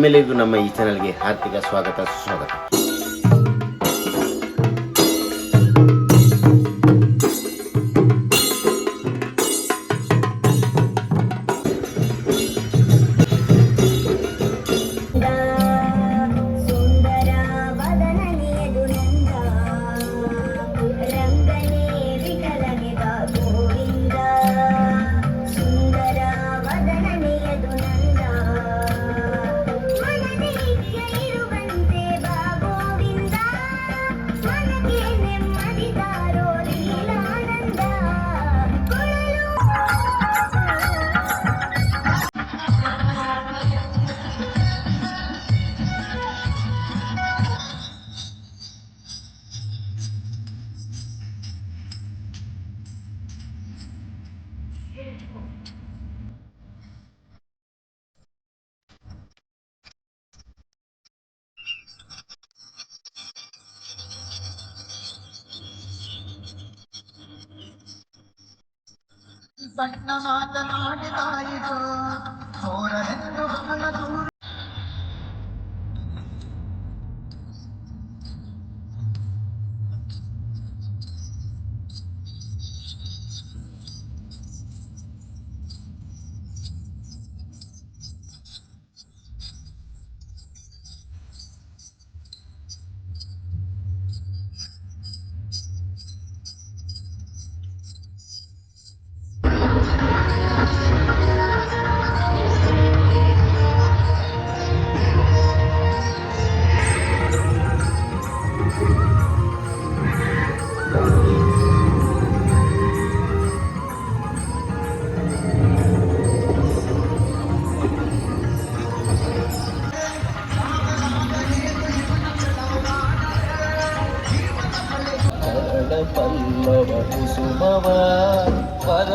ನಿಮ್ಮೆಲ್ಲರಿಗೂ ನಮ್ಮ ಈ ಚಾನಲ್ಗೆ ಹಾರ್ದಿಕ ಸ್ವಾಗತ ಸುಸ್ವಾಗತ. பட்னநாத நாடு தாயுதோ போரதென்று பல தூர കുസുമവ പര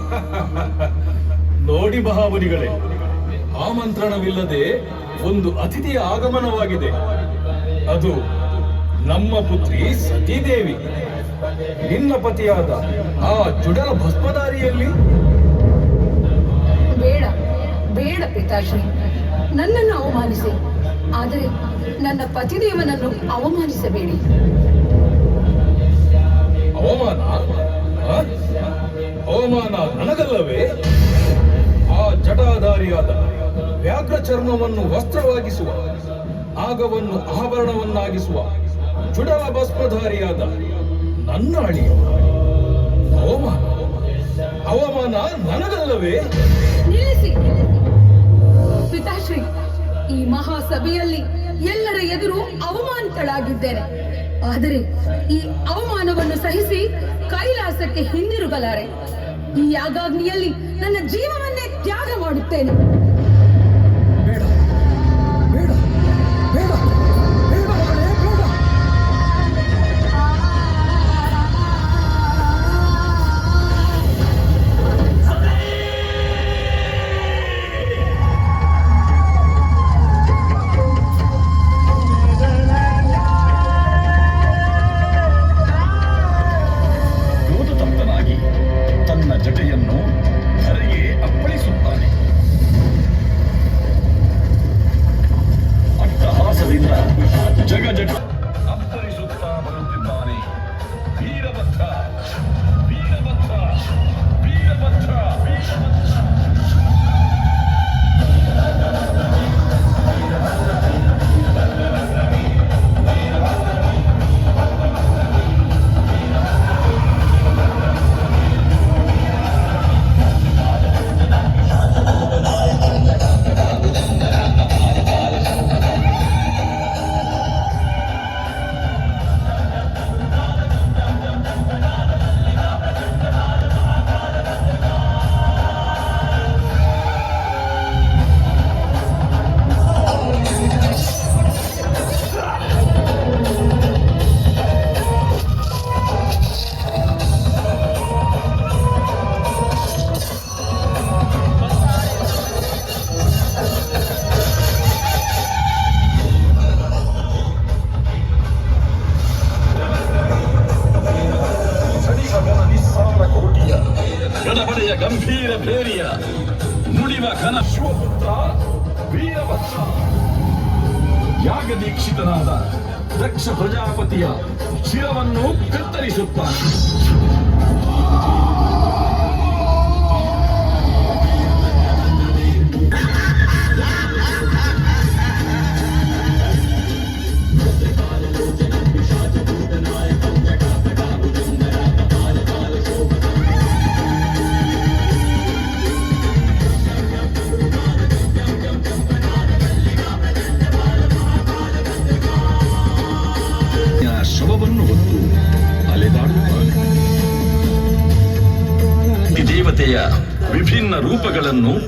മോദി മഹാമുനികളെ ಆಮಂತ್ರಣವಿಲ್ಲದೆ ಒಂದು ಅತಿಥಿಯ ಆಗಮನವಾಗಿದೆ. ಅದು ನಮ್ಮ ಪುತ್ರಿ ಸತೀದೇವಿ. ನಿನ್ನ ಪತಿಯಾದ ಆ ಜುಡರ ಭಸ್ಮದಾರಿಯಲ್ಲಿ ಬೇಡ ಬೇಡ ಪಿತಾಶ್ರೀ. ನನ್ನನ್ನು ಅವಮಾನಿಸಿ. ಆದರೆ ನನ್ನ ಪತಿದೇವನನ್ನು ಅವಮಾನಿಸಬೇಡಿ. ಅವಮಾನ? ಅವಮಾನ ನನಗಲ್ಲವೇ? ಆ ಜಟಾಧಾರಿಯಾದ ವ್ಯಾಘ್ರ ಚರ್ಮವನ್ನು ವಸ್ತ್ರವಾಗಿಸುವ, ಆಗವನ್ನು ಆಭರಣವನ್ನಾಗಿಸುವ ಚುಡಲ ಭಸ್ಮಧಾರಿಯಾದ ನನ್ನ ಅಳಿಯ ಅವಮಾನ. ಅವಮಾನ ನನಗಲ್ಲವೇ? ಪಿತಾಶ್ರೀ, ಈ ಮಹಾಸಭೆಯಲ್ಲಿ ಎಲ್ಲರ ಎದುರು ಅವಮಾನಿತಳಾಗಿದ್ದೇನೆ. ಆದರೆ ಈ ಅವಮಾನವನ್ನು ಸಹಿಸಿ ಕೈಲಾಸಕ್ಕೆ ಹಿಂದಿರುಗಲಾರೆ. ಈ ಯಾಗಾಗ್ನಿಯಲ್ಲಿ ನನ್ನ ಜೀವವನ್ನೇ ತ್ಯಾಗ ಮಾಡುತ್ತೇನೆ. ವೀರಭದ್ರ ವೀರಭದ್ರ ವೀರಭದ್ರ ವೀರಭದ್ರ ಯಾಗ ದೀಕ್ಷಿತನಾದ ದಕ್ಷ ಪ್ರಜಾಪತಿಯ ಶಿರವನ್ನು ಕತ್ತರಿಸುತ್ತಾನೆ.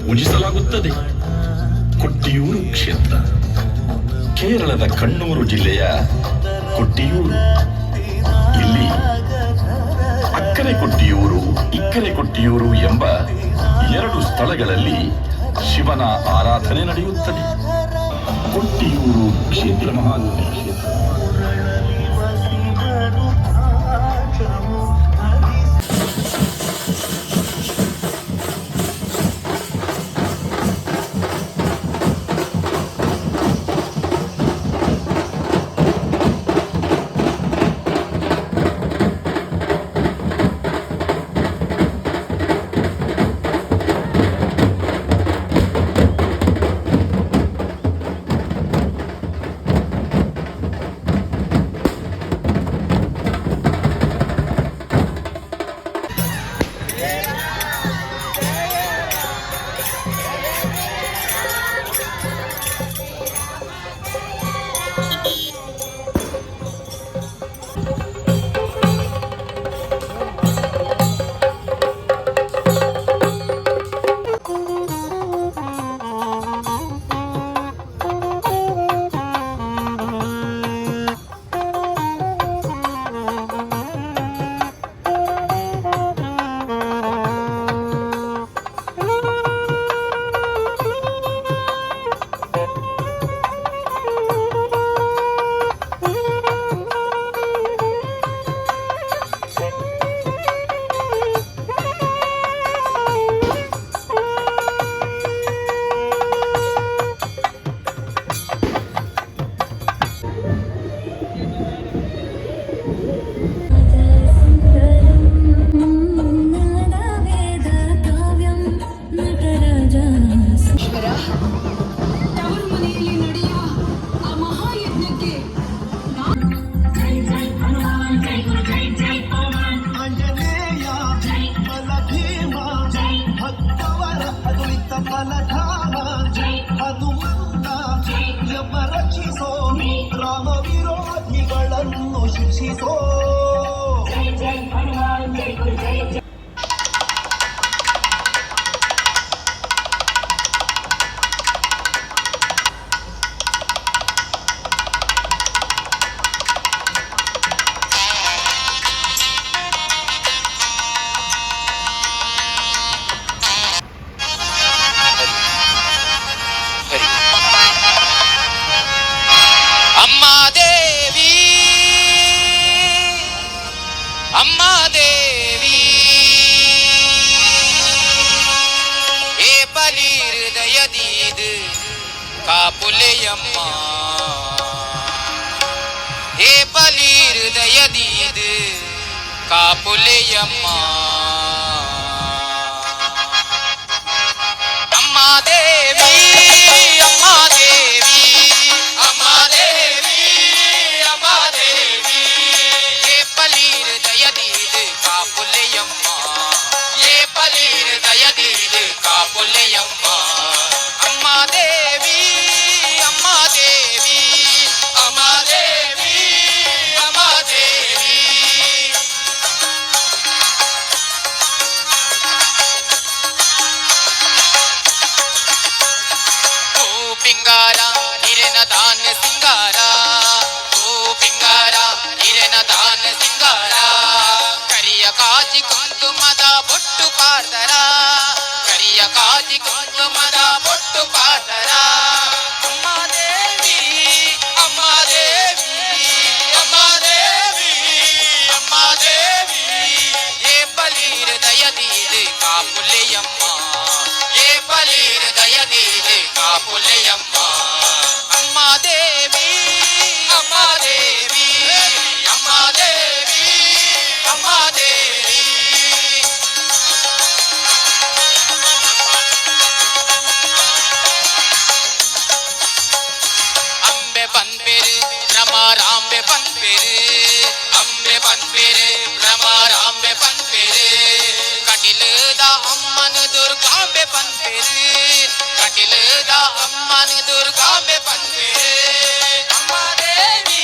ಪೂಜಿಸಲಾಗುತ್ತದೆ ಕೊಟ್ಟಿಯೂರು ಕ್ಷೇತ್ರ. ಕೇರಳದ ಕಣ್ಣೂರು ಜಿಲ್ಲೆಯ ಕೊಟ್ಟಿಯೂರು. ಇಲ್ಲಿ ಅಕ್ಕರೆ ಕೊಟ್ಟಿಯೂರು, ಇಕ್ಕರೆ ಕೊಟ್ಟಿಯೂರು ಎಂಬ ಎರಡು ಸ್ಥಳಗಳಲ್ಲಿ ಶಿವನ ಆರಾಧನೆ ನಡೆಯುತ್ತದೆ. ಕೊಟ್ಟಿಯೂರು ಕ್ಷೇತ್ರ ಮಹಾತ್ಮೆ 一起走。புலையம்மா ஏ பலி ஹிருதயதீது காப்புலையம்மா அம்மா தேவி அம்மா தேவி அம்மா தேவி அம்மா தேவி ஏ பலி ஹிருதயதீது காப்புலையம்மா ஏ பலி ஹிருதயதீது காப்புலையம்மா ధాన్య సింగారా. ఓ పింగారా ఇరెన ధాన్య సింగారా. కరియ కాజి కొంతు మద బొట్టు పాడదరా కరియ కాజి కొంతు మద బొట్టు పాడదరా అమ్మాదేవి అమ్మాదేవి అమ్మాదేవి అమ్మాదేవి ఏ బలీర్ దయ దీది కాపులేయమ్మ ఏ బలీర్ దయ దీది కాపులేయమ్మ தேவி அம்மா தேவி அம்மா தேவி அம்மா தேவி அம்பே பண்பேரு ரமா ராம்பே பண்பேரு அம்பே பண்பேரு ரமா ಕಟಿಲದ ಅಮ್ಮನ ದುರ್ಗಾಂಬೆ ಪನ್ಪೆರು ಕಟಿಲದ ಅಮ್ಮನ ದುರ್ಗಾಂಬೆ ಪನ್ಪೆರು ಅಮ್ಮ ದೇವಿ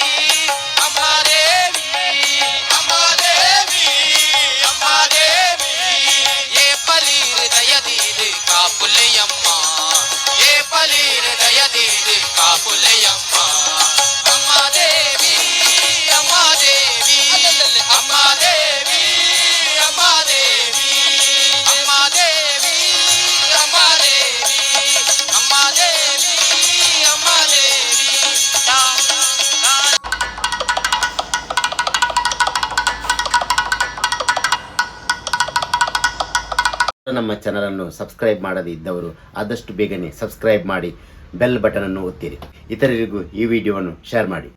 ನಮ್ಮ ಚಾನಲನ್ನು ಸಬ್ಸ್ಕ್ರೈಬ್ ಮಾಡದೇ ಇದ್ದವರು ಆದಷ್ಟು ಬೇಗನೆ ಸಬ್ಸ್ಕ್ರೈಬ್ ಮಾಡಿ ಬೆಲ್ ಬಟನ್ ಅನ್ನು ಒತ್ತಿರಿ. ಇತರರಿಗೂ ಈ ವಿಡಿಯೋವನ್ನು ಶೇರ್ ಮಾಡಿ.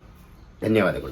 ಧನ್ಯವಾದಗಳು.